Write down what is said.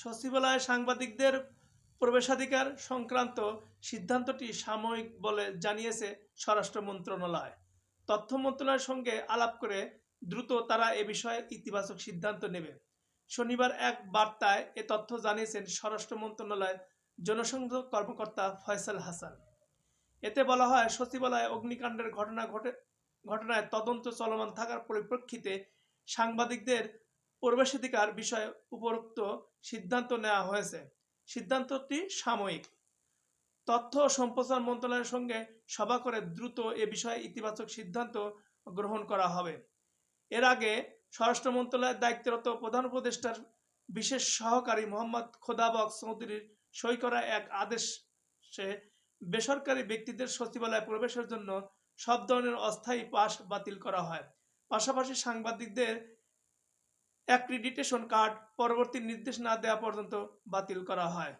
সচিবালয়ে সাংবাদিকদের প্রবেশাধিকার সংক্রান্ত সিদ্ধান্তটি সাময়িক বলে জানিয়েছে স্বরাষ্ট্র মন্ত্রণালয়। তথ্য মন্ত্রণালয়ের সঙ্গে আলাপ করে দ্রুত তারা এ বিষয়ে ইতিবাচক সিদ্ধান্ত নেবে। শনিবার এক বার্তায় এ তথ্য জানিয়েছেন স্বরাষ্ট্র মন্ত্রণালয়ের জনসংযোগ কর্মকর্তা ফয়সাল হাসান। এতে বলা হয়, সচিবালয়ে অগ্নিকাণ্ডের ঘটনা ঘটে ঘটনায় তদন্ত চলমান থাকার পরিপ্রেক্ষিতে সাংবাদিকদের প্রবেশাধিকার বিষয়ে উপরোক্ত সিদ্ধান্ত নেওয়া হয়েছে। সিদ্ধান্তটি সাময়িক। তথ্য ও সম্প্রচার মন্ত্রণালয়ের সঙ্গে সভা করে দ্রুত এ বিষয়ে ইতিবাচক সিদ্ধান্ত গ্রহণ করা হবে। এর আগে স্বরাষ্ট্র মন্ত্রণালয়ের দায়িত্বরত প্রধান উপদেষ্টার বিশেষ সহকারী মোহাম্মদ খোদাবক চৌধুরীর সই করা এক আদেশে বেসরকারি ব্যক্তিদের সচিবালয়ে প্রবেশের জন্য সব ধরনের অস্থায়ী পাস বাতিল করা হয়। পাশাপাশি সাংবাদিকদের অ্যাক্রিডিটেশন কার্ড পরবর্তী নির্দেশ না দেওয়া পর্যন্ত বাতিল করা হয়।